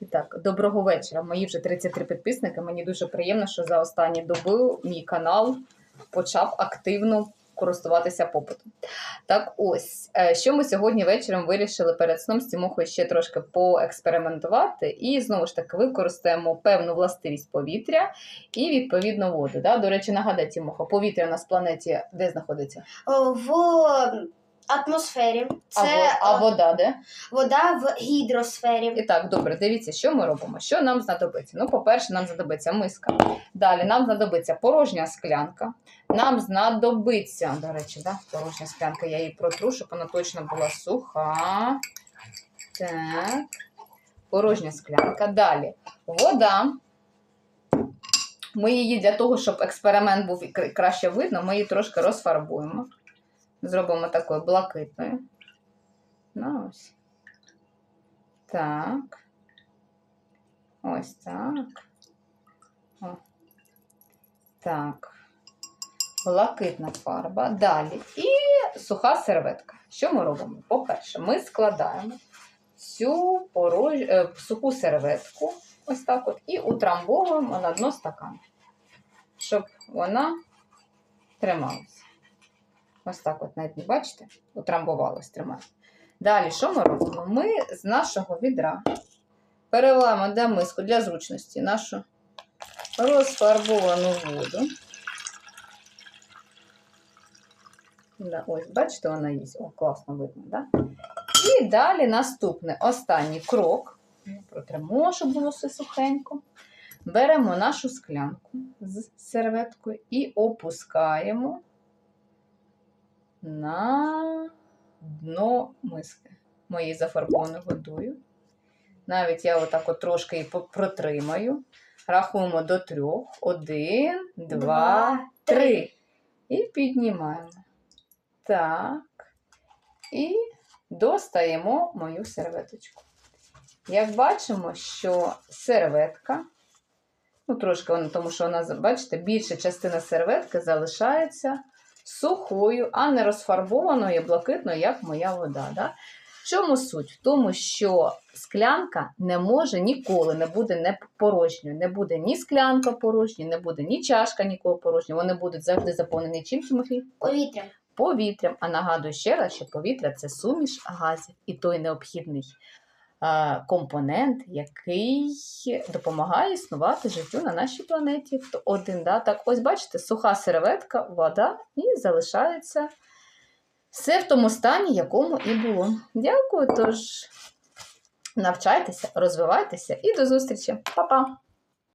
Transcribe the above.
І так, доброго вечора. Мої вже 33 підписники. Мені дуже приємно, що за останні доби мій канал почав активно користуватися попитом. Так ось, е, що ми сьогодні вечором вирішили перед сном з Тімохою ще трошки поекспериментувати, і знову ж таки використаємо певну властивість повітря і відповідно воду. Да? До речі, нагадай, Тімохо, повітря у нас в планеті де знаходиться? В атмосфері. Це А, а вода де? вода в гідросфері. І так, добре, дивіться, що ми робимо. Що нам знадобиться? Ну, по-перше, нам знадобиться миска. Далі нам знадобиться порожня склянка. Нам знадобиться, до речі, да, порожня склянка, я її протру, щоб вона точно була суха. Так. Порожня склянка. Далі вода. Ми її для того, щоб експеримент був краще видно, ми її трошки розфарбуємо. Зробимо такою блакитною. Ну, ось. Так. Ось так. О. Так. Блакитна фарба. Далі. І суха серветка. Що ми робимо? По-перше, ми складаємо цю порож... е, суху серветку, ось так от, і утрамбовуємо на дно стакану, щоб вона трималася. Ось так от, навіть, бачите, утрамбувалась, тримає. Далі, що ми робимо? Ми з нашого відра переливаємо для миску для зручності нашу розфарбовану воду. Да, ось, бачите, вона є. О, класно видно, да? І далі наступний останній крок. Протремо, щоб було все сухенько. Беремо нашу склянку з серветкою і опускаємо на дно миски моєю зафарбованою водою. Навіть я отак от трошки її протримаю. Рахуємо до трьох. Один, два, три. І піднімаємо. Так. І достаємо мою серветочку. Як бачимо, що серветка, ну трошки вона, тому що вона, бачите, більша частина серветки залишається сухою, а не розфарбованою блакитною, як моя вода. Да? В чому суть? В тому, що склянка не може ніколи не буде не порожньою. Не буде ні склянка порожньою, не буде ні чашка ніколи порожньою. Вони будуть завжди заповнені чим, Тимофій? Повітря. повітрям. А нагадую ще раз, що повітря це суміш газів і той необхідний компонент, який допомагає існувати життю на нашій планеті. Хто один, да? так ось бачите, суха серветка, вода і залишається все в тому стані, якому і було. Дякую. Тож навчайтеся, розвивайтеся і до зустрічі. Па-па!